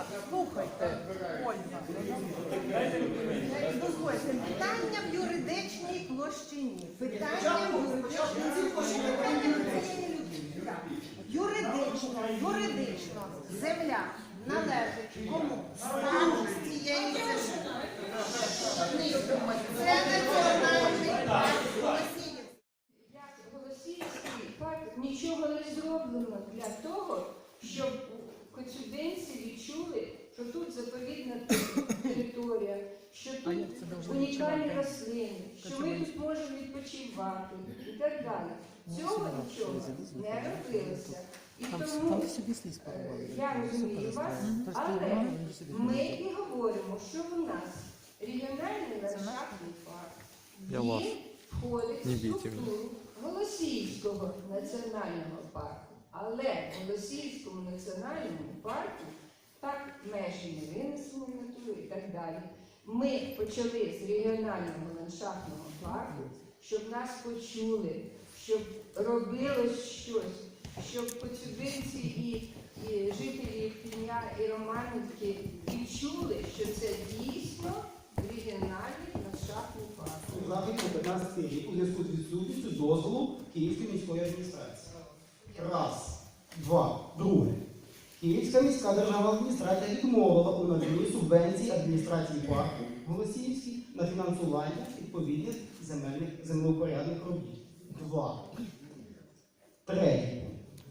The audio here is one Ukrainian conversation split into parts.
Так, слухайте, Ольга. Дозвольте, питання в юридичній площині. Питання в юридичній площині. Юридично, юридично земля належить кому? Стану з цієї землі. Це національний парк Голосіїв. Як Голосіївський парк нічого не зроблено для того, щоб коцюбинці відчули, що тут заповідна територія, що тут унікальні рослини, що ми тут можемо відпочивати і так далі. Цього нічого не робилося. І тому е, я розумію вас, але ми і говоримо, що у нас регіональний ландшафтний парк. Він входить в структуру Голосіївського національного парку. Але в Голосіївському національному парку так межі не винесені натури і так далі. Ми почали з регіонального ландшафтного парку, щоб нас почули, щоб робилось щось, щоб поцюбинці і, і жителі Піня і Романівки відчули, що це дійсно регіональний ландшафтний парк. Захід 15 рік у зв'язку з відсутністю дозволу Київської міської адміністрації. Раз. Два. Друге. Київська міська державна адміністрація відмовила у наданні субвенції адміністрації парку Голосіївській на фінансування відповідних земельних землеупорядних робіт. Два. Третє.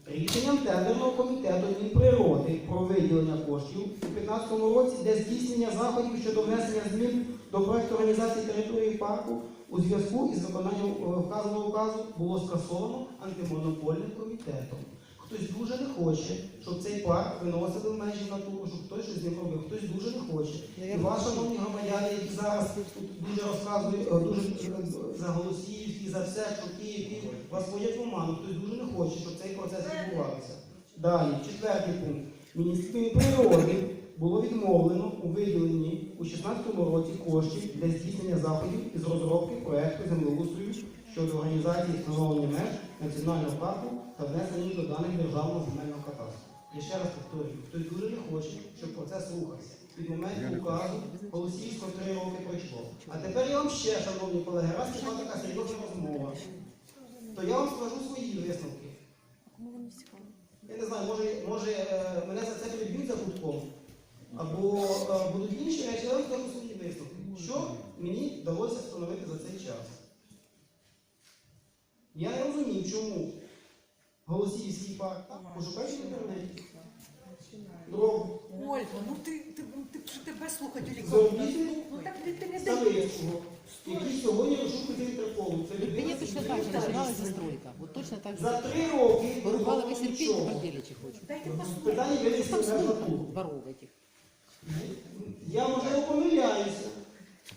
Рішенням тендерного комітету Мінприроди про виділення коштів у 2015 році для здійснення заходів щодо внесення змін до проекту організації території парку у зв'язку із виконанням е, вказаного указу було скасовано антимонопольним комітетом. Хтось дуже не хоче, щоб цей парк виносили в межі натуру, щоб хтось щось з ним робив. Хтось дуже не хоче. І ваші шановні громадяни, які зараз тут дуже розказують, е, дуже е, за голосіївські, за все, що Київ, вас водять в оману. Хтось дуже не хоче, щоб цей процес відбувався. Далі, четвертий пункт. Міністерстві природи було відмовлено у виділенні у 2016 році коштів для здійснення заходів із розробки проекту землеустрою щодо організації встановлення меж національного парку та внесення їх до даних державного земельного кадастру. Я ще раз повторюю, хтось дуже не хоче, щоб процес рухався. Від моменту указу Голосіївського три роки пройшло. А тепер я вам ще, шановні колеги, раз пішла така серйозна розмова, то я вам скажу свої висновки. Я не знаю, може, може е, мене за це приб'ють за гудком, або е, будуть інші речі, я вам скажу свої висновки. Що мені вдалося встановити за цей час? Я не розумію, чому Голосіївський парк, так, пошукайте в інтернеті. Дорогу Ольга, ну ти, ти, ти, що тебе слухати лікарні? Ну так ти, ти не даєш. Ставицького, який сьогодні розшукує Інтерполу. Це людина, Мне точно так же застройка. Вот точно так же. За три роки Порубала весь було терпеть, нічого. теперь деличи. Дайте послухати. Питання межату. Воров этих. Я можливо помиляюся,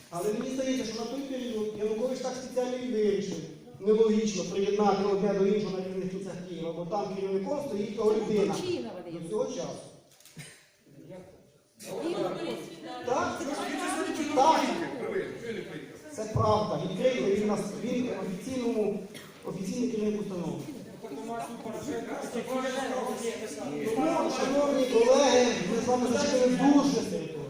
але мені здається, що на той період Янукович так спеціально і вирішив. Нелогічно приєднати одне до іншого на різних кінцях Києва, бо там керівником стоїть того людина до цього часу. Так, так. Це правда. Відкрийте, він, нас, він офіційному, офіційний керівник установи. Колеги, ми з вами зачепили дуже територію.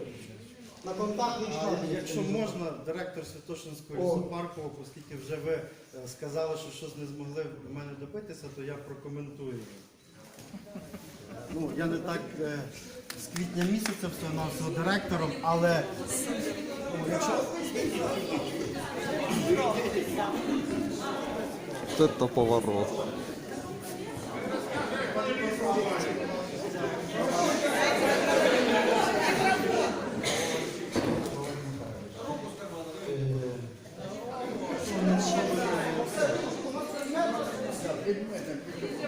На контактний А. Якщо можна, директор Святошинського О. оскільки вже ви е, сказали, що щось не змогли в мене добитися, то я прокоментую. Ну, я не так е, з квітня місяця всього навсього директором, але Вот это поворот.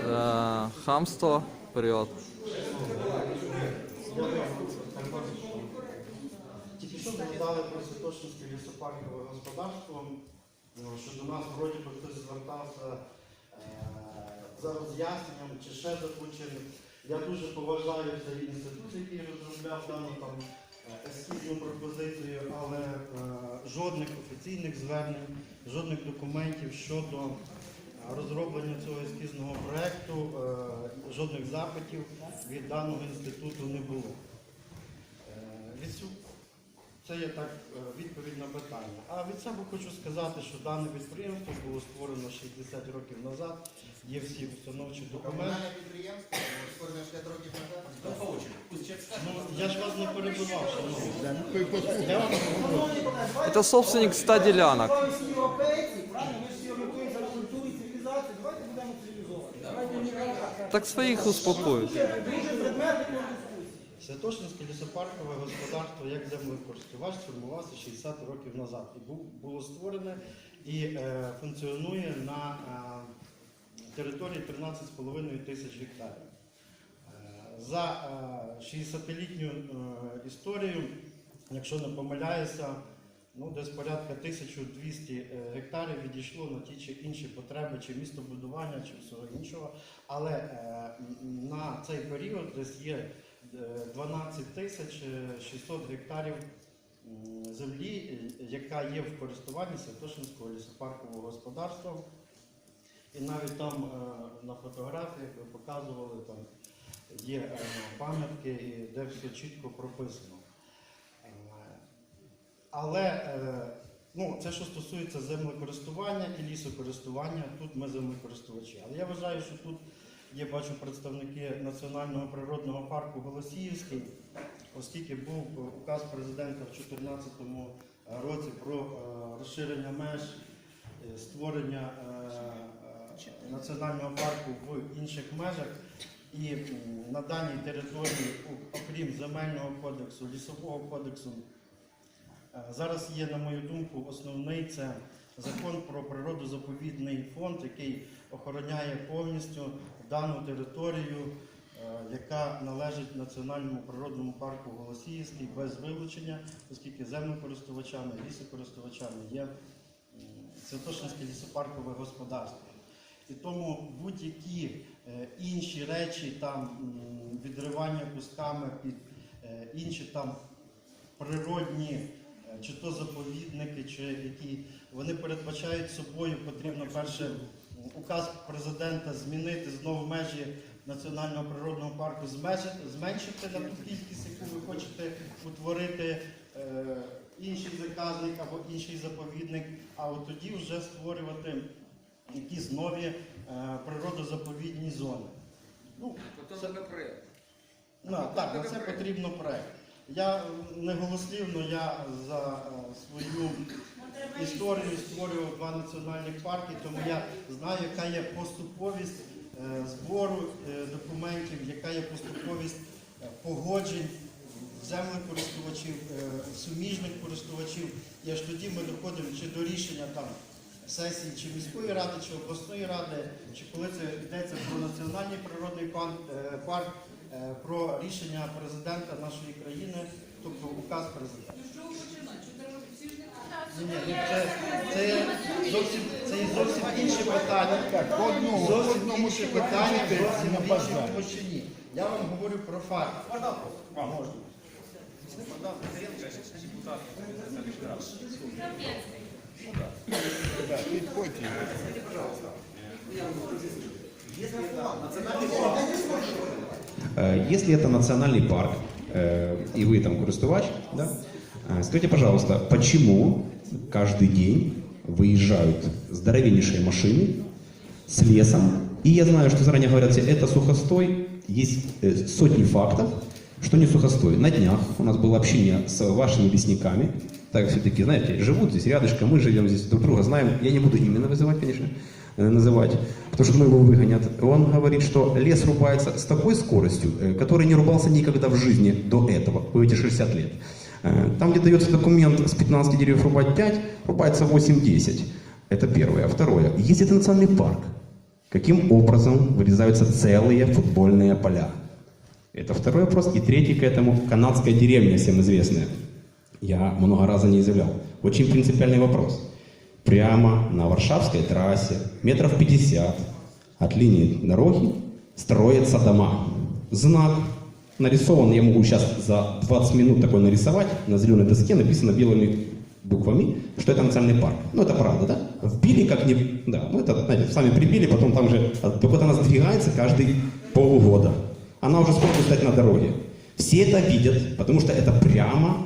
Э, Хамство, вперед. тільки що згадали про Святошинське лісопаркове господарство, ну, що до нас вроді би хтось звертався е, за роз'ясненням чи ще заключенням. Я дуже поважаю цей інститут, який розробляв дану там е, ескізну пропозицію, але е, жодних офіційних звернень, жодних документів щодо е, розроблення цього ескізного проєкту, е, жодних запитів від даного інституту не було. це є так е, відповідь на питання. А від себе хочу сказати, що дане підприємство було створено 60 років назад. Є всі установчі документи. Комунальне підприємство створене 5 років назад. Ну я ж вас не перебивав, шановні. Это собственник 100 делянок. Ми всі європейці, правильно? Ми всі орієнтуємося на культуру і цивілізацію. Давайте будемо цивілізовані. Давайте не Так. Дуже предметно. Святошинське лісопаркове господарство як землекористувач сформувався 60 років назад і було створене і е, функціонує на е, території 13,5 тисяч гектарів. Е, За е, 60-літню е, історію, якщо не помиляюся, ну, десь порядка 1200 е, гектарів відійшло на ті чи інші потреби, чи містобудування, чи всього іншого. Але е, на цей період десь є е, 12 тисяч е, 600 гектарів землі, е, яка є в користуванні Святошинського лісопаркового господарства. І навіть там е, на фотографіях ви показували, там є е, пам'ятки, де все чітко прописано. Е, Але е, ну, це що стосується землекористування і лісокористування, тут ми землекористувачі. Але я вважаю, що тут є, бачу, представники Національного природного парку Голосіївський, оскільки був е, указ президента в 2014 році про е, розширення меж, е, створення е, е, національного парку в інших межах. І на даній території, окрім земельного кодексу, лісового кодексу, е, зараз є, на мою думку, основний це закон про природозаповідний фонд, який охороняє повністю дану територію, е, яка належить Національному природному парку Голосіївський без вилучення, оскільки землекористувачами, лісокористувачами є Святошинське лісопаркове господарство. І тому будь-які е, інші речі, там відривання кусками під е, інші там природні, е, чи то заповідники, чи які вони передбачають собою, потрібно перше указ президента змінити знову межі національного природного парку, зменшити, на ту кількість, яку ви хочете утворити. е, Інший заказник або інший заповідник, а от тоді вже створювати якісь нові е, природозаповідні зони. Ну, це, ну, так, на це потрібно проект. Я не голослівно, я за е, свою історію створював два національних парки, тому я знаю, яка є поступовість е, збору е, документів, яка є поступовість погоджень землекористувачів, суміжних користувачів. І аж тоді ми доходимо чи до рішення там сесії чи міської ради, чи обласної ради, чи коли це йдеться про національний природний парк, про рішення президента нашої країни, тобто указ президента. Ні, ні, ну це, це, зовсім, це є зовсім інші питання. Так, по одному, по Зовсім одному інші питання, зовсім на в іншій базар. площині. Я вам говорю про факт. Можна. Да, підходьте. Э, Если это национальный парк, э, и вы там користувач, да, э, скажите, пожалуйста, почему каждый день выезжают здоровеннейшие машины с лесом, и я знаю, что заранее говорят, это сухостой, есть сотни фактов, что не сухостой. На днях у нас было общение с вашими лесниками, так все-таки, знаете, живут здесь рядышком, мы живем здесь друг друга, знаем, я не буду именно вызывать, конечно, называть, потому что мы его выгонят. Он говорит, что лес рубается с такой скоростью, которой не рубался никогда в жизни до этого, в эти 60 лет. Там, где дается документ с 15 деревьев рубать 5, рубается 8-10. Это первое. А второе, если это национальный парк, каким образом вырезаются целые футбольные поля? Это второй вопрос. И третий к этому, канадская деревня, всем известная. Я много раз не изъявлял. Очень принципиальный вопрос. Прямо на Варшавской трассе, метров 50 от линии дороги, строятся дома. Знак нарисован, я могу сейчас за 20 минут такой нарисовать, на зеленой доске написано белыми буквами, что это национальный парк. Ну, это правда, да? Вбили как не... Да, ну, это, знаете, сами прибили, потом там же... Только вот она сдвигается каждые полгода. Она уже сколько стоит на дороге. Все это видят, потому что это прямо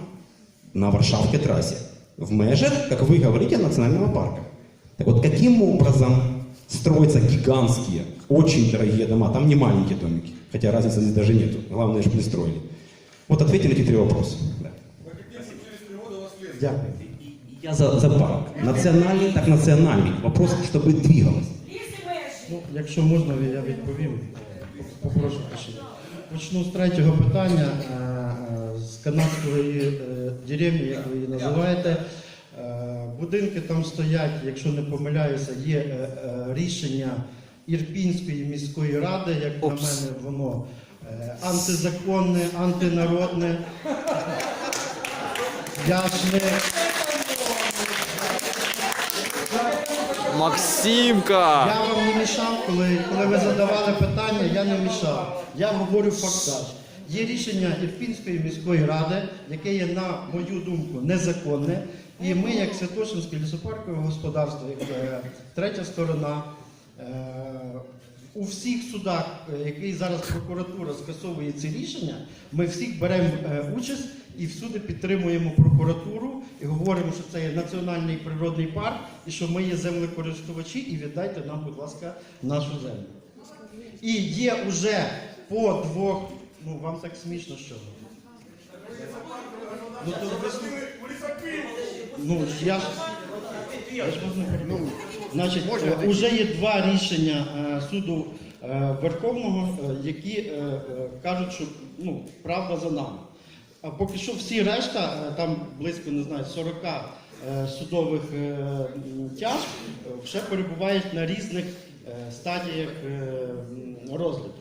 на Варшавской трассе. В межах, как вы говорите, национального парка. Так вот, каким образом строятся гигантские, очень дорогие дома? Там не маленькие домики, хотя разницы здесь даже нету. Главное, чтобы пристроили. Вот ответьте на эти три вопроса. Да. Дякую. Я за, за парк. Национальный, так национальный. Вопрос, чтобы двигалось. Ну, якщо можна, я відповім. Попрошу пишіть. Почну з третього питання. Канадської е, деревні, як ви її називаєте. Е, Будинки там стоять, якщо не помиляюся, є е, рішення Ірпінської міської ради, як на мене, воно антизаконне, антинародне. Я ж не Максимка! Я вам не мішав, коли, коли ви задавали питання, я не мішав. Я говорю фактаж. Є рішення Ірпінської міської ради, яке є, на мою думку, незаконне. І ми, як Святошинське лісопаркове господарство, як е, третя сторона, е, у всіх судах, е, який зараз прокуратура скасовує ці рішення, ми всіх беремо участь і всюди підтримуємо прокуратуру і говоримо, що це є національний природний парк, і що ми є землекористувачі, і віддайте нам, будь ласка, нашу землю. І є уже по двох. Ну вам так смішно, що. Ну, то ви. Ну, я ж. Я ж не. Значить, е, уже є два рішення е, суду е, Верховного, е, які е, е, кажуть, що ну, правда за нами. А поки що всі решта, е, там близько не знаю, 40 е, судових е, е, вже перебувають на різних е, стадіях е, розгляду.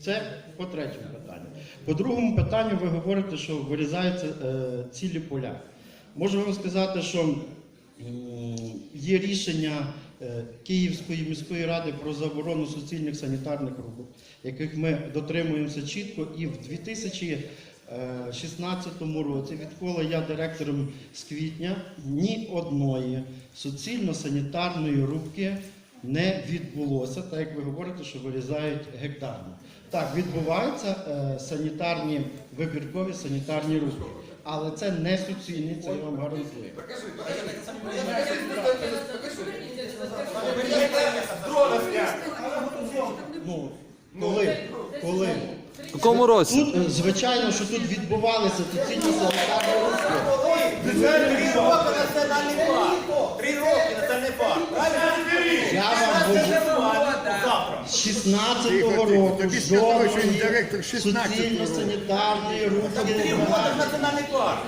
Це по третьому. По другому питанню ви говорите, що вирізаються е, цілі поля. Можу вам сказати, що м, є рішення е, Київської міської ради про заборону суцільних санітарних рубок, яких ми дотримуємося чітко, і в 2016 році, відколи я директором з квітня, ні одної суцільно-санітарної рубки не відбулося, так як ви говорите, що вирізають гектарно. Так, відбуваються е, санітарні вибіркові санітарні рухи. Але це не суцільні, це я вам гарантую. Ну, коли? Коли? В якому році? Тут, е, звичайно, що тут відбувалися суцільні санітарні. Три роки національний парк. Я вам говорю, з 16-го року Тобі сказали, що він жодної директор 16-го року. суцільно-санітарної рубки Три не роки відбувається. національний парк.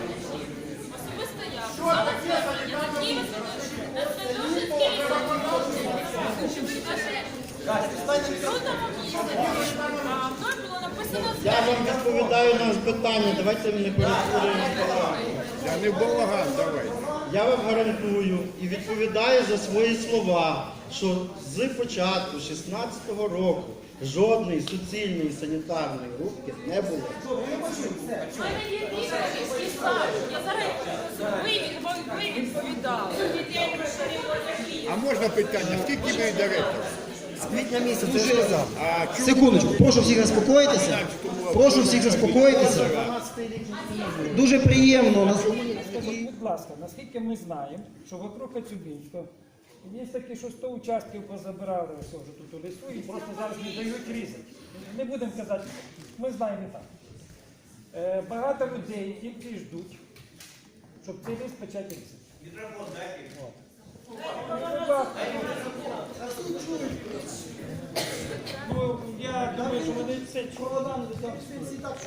Я вам відповідаю на питання, давайте ми не перетворюємо. Я не балаган, давай. Я вам гарантую і відповідаю за свої слова, що з початку 16-го року жодної суцільної санітарної рубки не було. А можна питання, скільки ви директор? З квітня місяця я сказав. А Секундочку, прошу всіх заспокоїтися. Прошу всіх заспокоїтися. Дуже приємно. нас- Скажіть, будь ласка, наскільки ми знаємо, що вокруг Коцюбинського є такі, що 100 участків позабирали ось вже тут у лісу і просто зараз не дають різати. Не будемо казати, ми знаємо і так. Е, багато людей тільки ждуть, щоб цей ліс почати різати. От. Ну,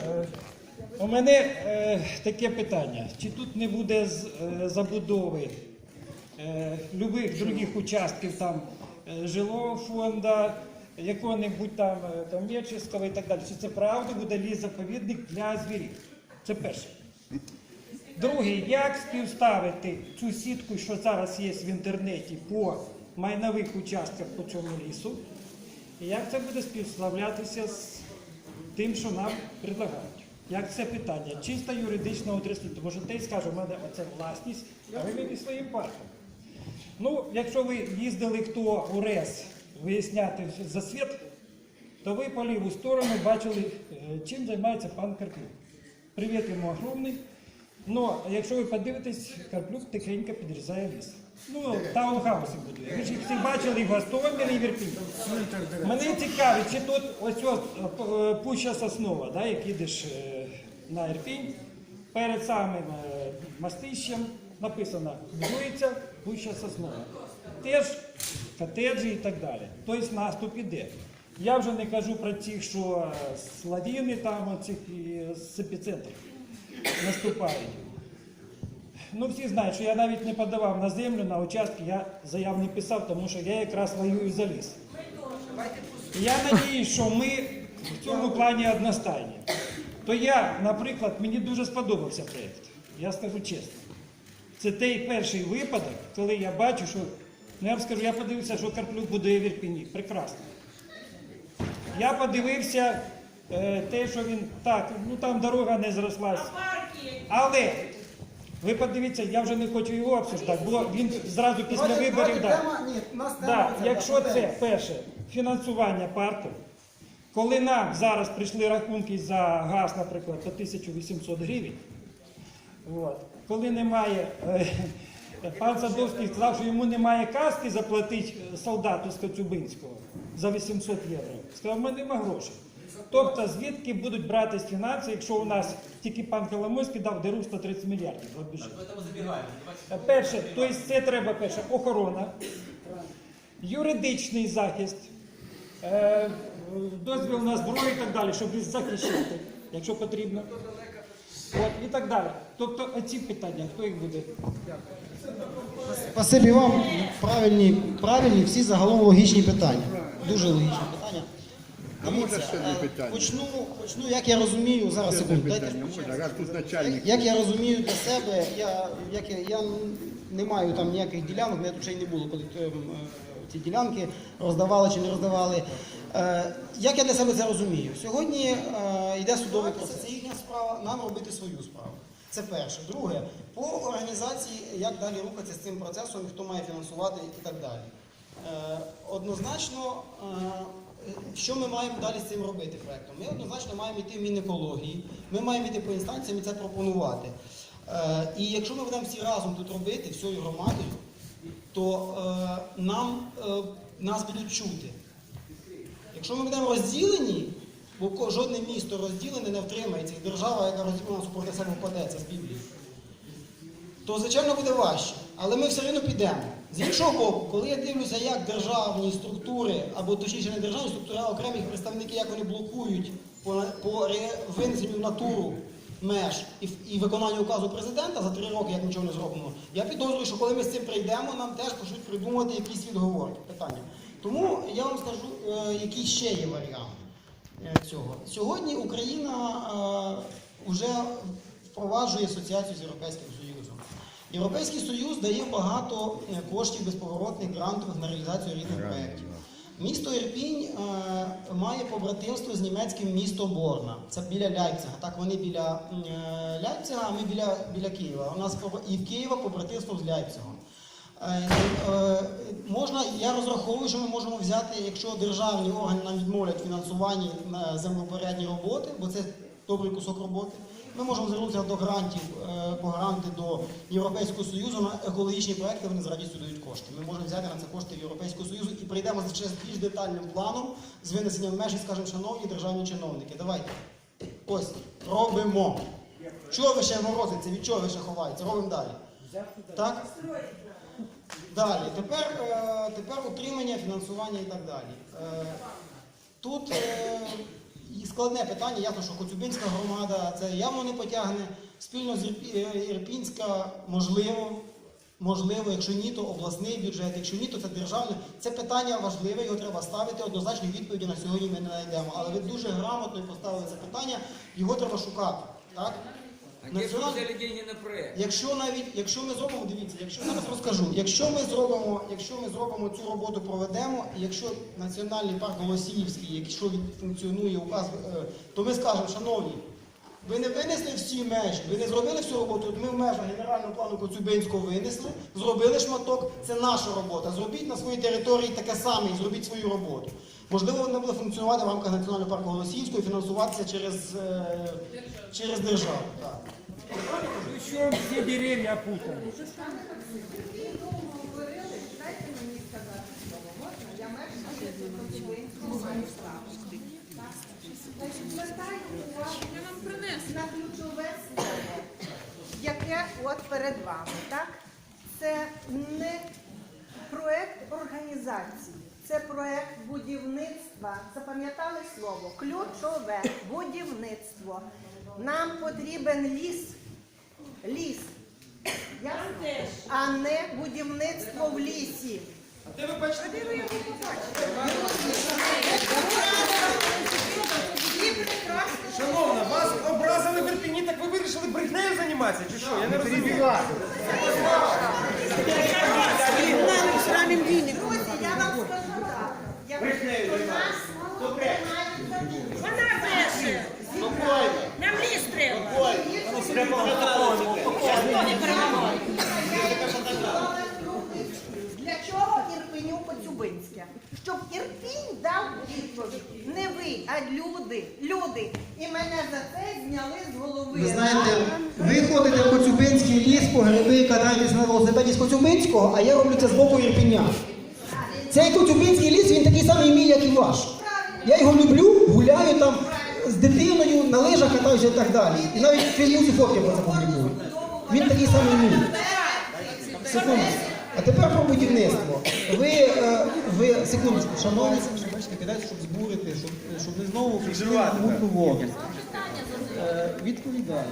Е, У мене е, таке питання. Чи тут не буде е, забудови е, любих других участків там жилого фонду, якого-небудь там е, і так далі? Чи це правда буде ліс заповідник для звірів? Це перше. Друге, як співставити цю сітку, що зараз є в інтернеті по майнових участках по цьому лісу? І як це буде співставлятися з тим, що нам предлагають? Як це питання? Чисто юридичного утреслення, тому що той скаже, у мене оце власність, а ви мені своїм парком. Ну, якщо ви їздили хто у РЕС виясняти за світ, то ви по ліву сторону бачили, е, чим займається пан Карпюк. Привіт йому огромний. Ну, якщо ви подивитесь, Карплюк тихенько підрізає ліс. Ну, таунхауси будує. Ви ж їх всі бачили і в Гостомелі, і в Ірпіні. Мене цікавить, чи тут ось ось е, Пуща Соснова, да, як їдеш е, на Ірпінь, перед самим е, мастищем написано будується Пуща Соснова. Теж котеджі і так далі. Тобто наступ іде. Я вже не кажу про ті, що е, славіни там оцих з епіцентрів наступають. Ну, всі знають, що я навіть не подавав на землю, на участки, я заяв не писав, тому що я якраз воюю за ліс. Я надіюсь, що ми в цьому плані одностайні. То я, наприклад, мені дуже сподобався проєкт. Я скажу чесно. Це той перший випадок, коли я бачу, що ну я вам скажу, я подивився, що Карплюк будує в Ірпіні. Прекрасно. Я подивився те, що він так, ну там дорога не зрослась. Але ви подивіться, я вже не хочу його обсуждати, бо він зразу після виборів дав. Да, якщо це перше фінансування парку, коли нам зараз прийшли рахунки за газ, наприклад, по 1800 гривень, от, коли немає, е, пан Садовський сказав, що йому немає каски заплатити солдату з Коцюбинського за 800 євро. Сказав, в мене нема грошей. Тобто звідки будуть братись фінанси, якщо у нас тільки пан Коломойський дав диру 130 мільярдів в бюджет? Перше, тобто це треба перше, охорона, юридичний захист, е, дозвіл на зброю і так далі, щоб їх захищати, якщо потрібно. От, і так далі. Тобто оці питання, хто їх буде? Спасибі вам. Правильні, правильні всі загалом логічні питання. Дуже логічні питання. А може ще одне е, питання? Почну, почну, як я розумію, зараз Ще одне секунду, дайте питання почати. можна, раз тут начальник. Як я розумію для себе, я, як я, я не маю там ніяких ділянок, мене тут ще й не було, коли е, ці ділянки роздавали чи не роздавали. Е, як я для себе це розумію? Сьогодні е, йде судовий процес, це їхня справа, нам робити свою справу. Це перше. Друге, по організації, як далі рухатися з цим процесом, хто має фінансувати і так далі. Е, однозначно, е, що ми маємо далі з цим робити проектом? Ми однозначно маємо йти в Мінекології, ми маємо йти по інстанціям і це пропонувати. Е, і якщо ми будемо всі разом тут робити, всією громадою, то е, нам, е, нас будуть чути. Якщо ми будемо розділені, бо жодне місто розділене не втримається, і держава, яка розділена супроти себе впаде, з Біблії то звичайно буде важче. Але ми все одно підемо. З іншого боку, коли я дивлюся, як державні структури, або точніше не державні структури, а окремих представників, як вони блокують по, по винесенню натуру меж і, і виконанню указу президента за три роки, як нічого не зроблено, я підозрюю, що коли ми з цим прийдемо, нам теж почнуть придумувати якісь відговорки. Питання. Тому я вам скажу, е, який ще є варіант е, цього. Сьогодні Україна е, вже впроваджує асоціацію з Європейським. Європейський Союз дає багато е, коштів безповоротних грантових на реалізацію різних проєктів. Місто Ірпінь е, має побратимство з німецьким містом Борна. Це біля Ляйпцига. Так, вони біля е, Ляйпцига, а ми біля, біля Києва. У нас і в Києва побратимство з Ляйпцигом. Е, е, Можна, я розраховую, що ми можемо взяти, якщо державні органи нам відмовлять в фінансуванні на землепорядні роботи, бо це добрий кусок роботи. Ми можемо звернутися до грантів, е, по гранти до Європейського Союзу на екологічні проекти, вони з радістю дають кошти. Ми можемо взяти на це кошти Європейського Союзу і прийдемо ще з більш детальним планом з винесенням меж і скажемо, шановні державні чиновники, давайте. Ось, робимо. Чого ви ще морозиться, від чого ви ще ховаєтеся? Робимо далі. Так? Далі, тепер, е, тепер утримання, фінансування і так далі. Е, Тут і складне питання, ясно, що Коцюбинська громада це явно не потягне. Спільно з е, Ірпінська можливо, можливо, якщо ні, то обласний бюджет, якщо ні, то це державне. Це питання важливе, його треба ставити. Однозначно відповіді на сьогодні ми не знайдемо. Але ви дуже грамотно поставили це питання, його треба шукати. Так? Національний- деньги не проєкт. Якщо навіть, якщо ми зробимо, дивіться, якщо зараз розкажу, якщо ми зробимо, якщо ми зробимо цю роботу, проведемо, і якщо національний парк Голосіївський, якщо він функціонує указ, е, то ми скажемо, шановні, Ви не винесли всі межі, ви не зробили всю роботу. От Ми в межах генерального плану Коцюбинського винесли, зробили шматок. Це наша робота. Зробіть на своїй території таке саме і зробіть свою роботу. Можливо, вона буде функціонувати в рамках Національного парку Голосіївського і фінансуватися через, е, через державу. Так. Причому всі дерев'я путані. Я мешкаю. Звертаю увагу на ключове слово, яке от перед вами, так? Це не проект організації, це проект будівництва. Запам'ятали слово? Ключове будівництво. Нам потрібен ліс. Ліс. Ясно? А не будівництво в лісі. Шановна, вас образили в Ірпіні, так ви вирішили брехнею займатися, чи що? Я не розумію. Друзі, я вам скажу так. Я Брехнею. Вона бреше. Нам ліс треба. Для чого Ірпеню Коцюбинське? Щоб Ірпінь дав відповідь. Не ви, а люди. Люди. І мене за це зняли з голови. Ви знаєте, ви ходите в Коцюбинський ліс по гриби, катаєтесь на велосипеді з Коцюбинського, а я роблю це з боку Ірпеня. Цей Коцюбинський ліс, він такий самий мій, як і ваш. Я його люблю, гуляю там з дитиною, на лижах катаюся і так далі. І навіть в Фейсбуці фотки про це публікую. Він такий самий мій. Секунду. А тепер про будівництво. Ви, е, ви секундочку, шановні, бачите, кидайте, щоб збурити, щоб, щоб не знову прийшли на мутну воду. Е, Відповідаю.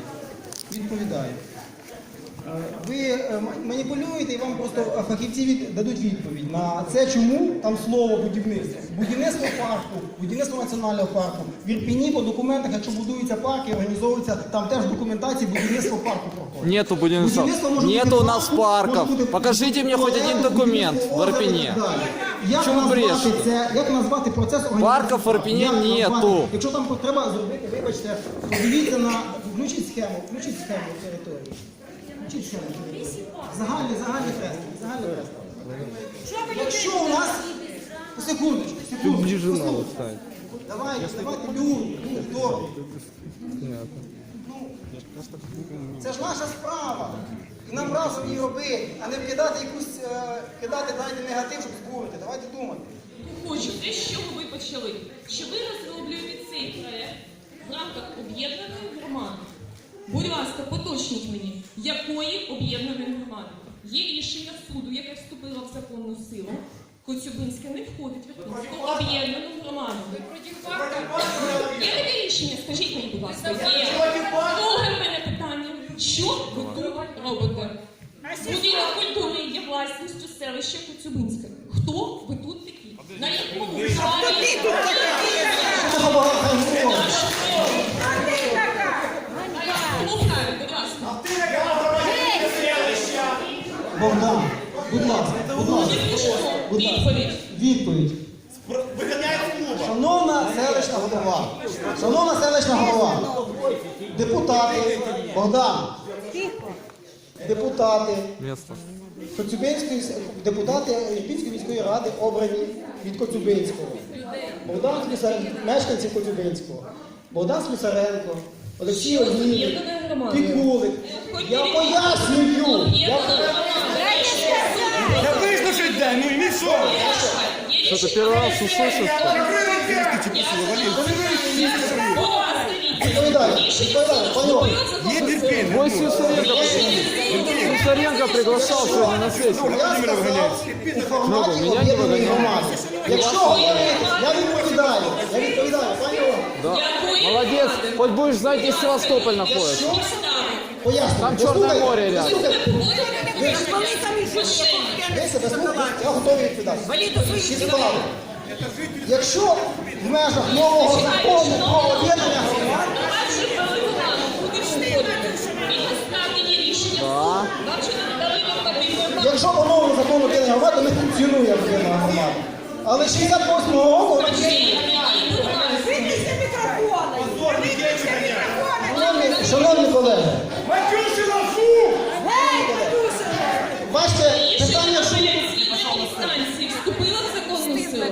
Відповідаю. Е, Ви е, маніпулюєте і вам просто фахівці від, дадуть відповідь на це, чому там слово будівництво. Будівництво парку, будівництво національного парку. В Ірпіні по документах, якщо будуються парки, організовуються, там теж в документації будівництво парку проходить. Нету будівництва. Будівництво може бути Нету у нас парку, може бути Покажите мне хоть один документ в озеро і Ирпене. так далі. Як Чому назвати це? Як назвати процес організації? Парків в? Ірпені нету. Якщо там треба зробити, вибачте, подивіться на включіть схему, включіть схему території. Загальний, загальний хрест. Загальний хрест. Якщо у нас секундочку, секундочку. Давайте, давайте люди. Ну, це ж наша справа. І нам разом її робити, а не вкидати якусь, е, кидати дайте негатив, щоб збурити. Давайте думати. Хочу те, що ви почали, що ви розроблюєте цей проект в рамках об'єднаної громади. Будь ласка, поточніть мені, якої об'єднаної громади? Є рішення суду, яке вступило в законну силу. Коцюбинське не входить в Ірпінську об'єднану громаду. Є таке рішення? Скажіть мені, будь ласка, є. Друге в мене питання. Що ви тут робите? Будинок культури є власністю селища Коцюбинське. Хто ви тут такі? На якому праві? Богдан, будь ласка, будь ласка, будь ласка. Відповідь. Відповідь. Шановна селищна голова, шановна селищна голова, депутати, Богдан, депутати Место. Коцюбинської депутати Ірпінської міської ради обрані від Коцюбинського. Богдан Слюсаренко, мешканці Коцюбинського. Богдан Слюсаренко, Олексій Що з Огнєвич, об'єднаною громадою? Пікулик. Я пояснюю. Я Я вислушать дай, ну і що? Что-то первый раз услышал, что ли? відповідаю, відповідаю, пані Ольга. Є терпіння. Мой Слюсаренко, Слюсаренко приглашал сегодня на сессию. Я сказав у форматі Много, меня не об'єднаної виганяють. громади. Якщо говорити, я відповідаю, я відповідаю, пані Ольга. Да. Молодец, хоть будешь знать, где Севастополь находится. Пояснюю. Там Чорне море рядом. я готовий відповідати. Якщо в межах нового закону про об'єднання громад, якщо по новому закону об'єднання громад, то не функціонує об'єднана громада. Але 68-го року Шановні, колеги, Матюшина фу! бачите, питання що апеляційної інстанції вступило в законну силу.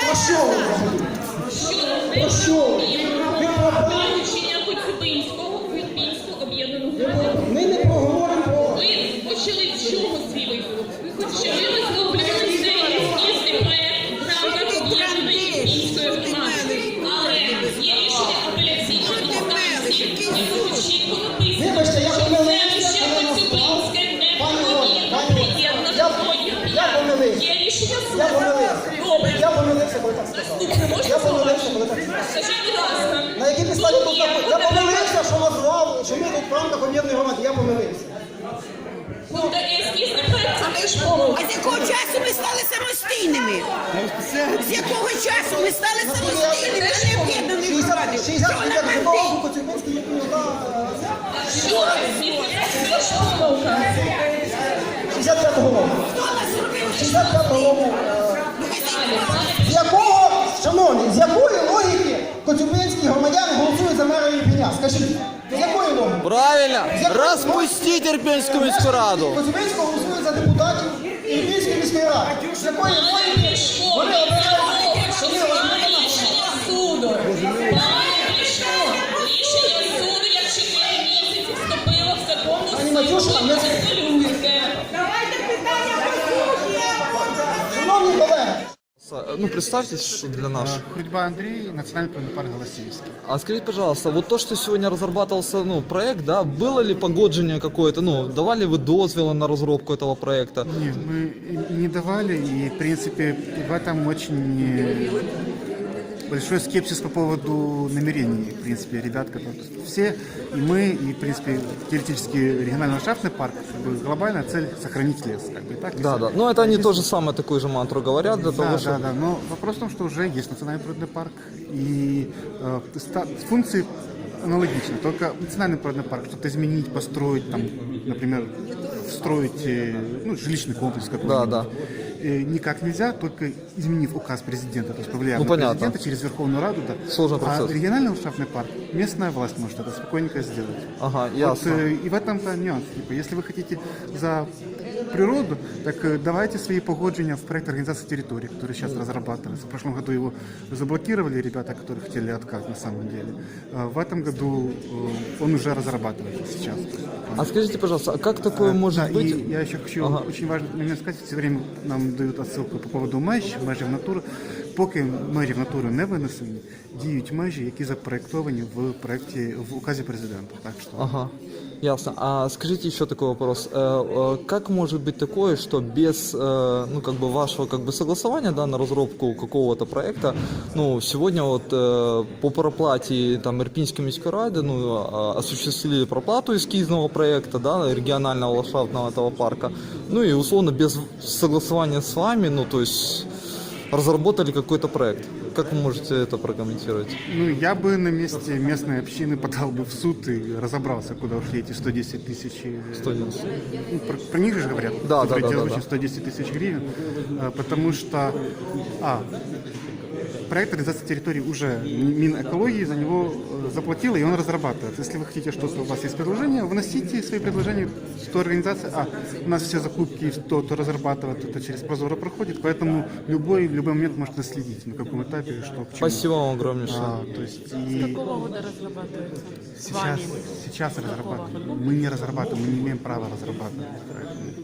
про що ви взагалі? Щодо незаконного вилучення Коцюбинського в Ірпінську об'єднану. Ми не поговоримо про Ви почали з чого свій виступ? Що ви розроблювали що ми тут в рамках об'єднаної громади. Я помилився. Проект, це теж. А з якого часу ми стали самостійними? З якого часу ми стали самостійними, а не об'єднаними 60 громадами? 60 Що нам років робити? року Коцюбинський є книга. Що? Це теж помилка. 65-го року. Хто нас робив? 65-го року. Ну, З якого, шановні, з якої логіки коцюбинські громадяни голосують за мера Ірпеня? Скажіть, якої логіки? Правильно! Розпустіть Ірпінську міську раду! Козубинського голосує за депутатів Ірпінської міської ради. З якої логіки Ну, представьтесь что для наших. Ходьба Андрій, Національний природний парк Голосіївський. А скажите, пожалуйста, вот то, что сегодня разрабатывался ну, проект, да, было ли погоджение какое-то, ну, давали вы дозвелы на разработку этого проекта? Ні, ми і не давали, і в принципе в этом очень э, большой скепсис по поводу намерений, в принципе, ребят, которые все, и мы, и, в принципе, теоретически региональный ландшафтный парк, как бы глобальная цель сохранить лес, как бы, так? Да, да. Но это они Здесь- тоже самое такую же мантру говорят для Да, того, да, чтобы... да, но вопрос в том, что уже есть национальный природный парк, и э, функции аналогичны, только национальный природный парк, что-то изменить, построить, там, например, встроить э, ну, жилищный комплекс какой-нибудь. Да, да. Э, Никак нельзя, только изменив указ президента, то есть повлияв Ну, на понятно. президента через Верховную Раду. Да. Сложный А процесс. региональный ландшафтный парк, местная власть может это спокойненько сделать. Ага, Вот, ясно. э, и в этом-то нюанс. Типа, если вы хотите за природу, так э, давайте свои погоджения в проект организации территории, который сейчас разрабатывается. В прошлом году его заблокировали ребята, которые хотели откат на самом деле. А В этом году э, он уже разрабатывается сейчас. А скажите, пожалуйста, а как такое А, может да, быть? И я еще хочу Ага. очень важный момент сказать. Все время нам дают отсылку по поводу меж, межів натури. Поки межі в натури не винесені, діють межі, які запроектовані в проекті в указі президента. Так що Ага, ясно. А скажите еще такой вопрос. Э, э, Как может быть такое, что без э, ну, как бы вашего как бы согласования да, на разработку какого-то проекта, ну, сегодня вот э, по проплате там Ирпинской міської ради ну, а- осуществили проплату эскизного проекта, да, регионального ландшафтного этого парка, ну и условно без согласования с вами, ну, то есть разработали какой-то проект. Как вы можете это прокомментировать? Ну, я бы на месте местной общины подал бы в суд и разобрался, куда ушли эти 110 тысяч. э, 110. ну, про, про них же говорят. Да, которые да, да, делают да, очень 110 тысяч гривен. а, Потому что, а, проект реализации территории уже Минэкологии за него э, заплатила, и он разрабатывается. Если вы хотите что-то, у вас есть предложение, вносите свои предложения в ту организацию. А, у нас все закупки, то, то разрабатывает, это через Прозоро проходит, поэтому любой, в любой момент можно следить, на каком этапе, что, к чему. Спасибо вам огромнейшее. А, то есть и сейчас, сейчас разрабатываем. Мы не разрабатываем, мы не имеем права разрабатывать. Поэтому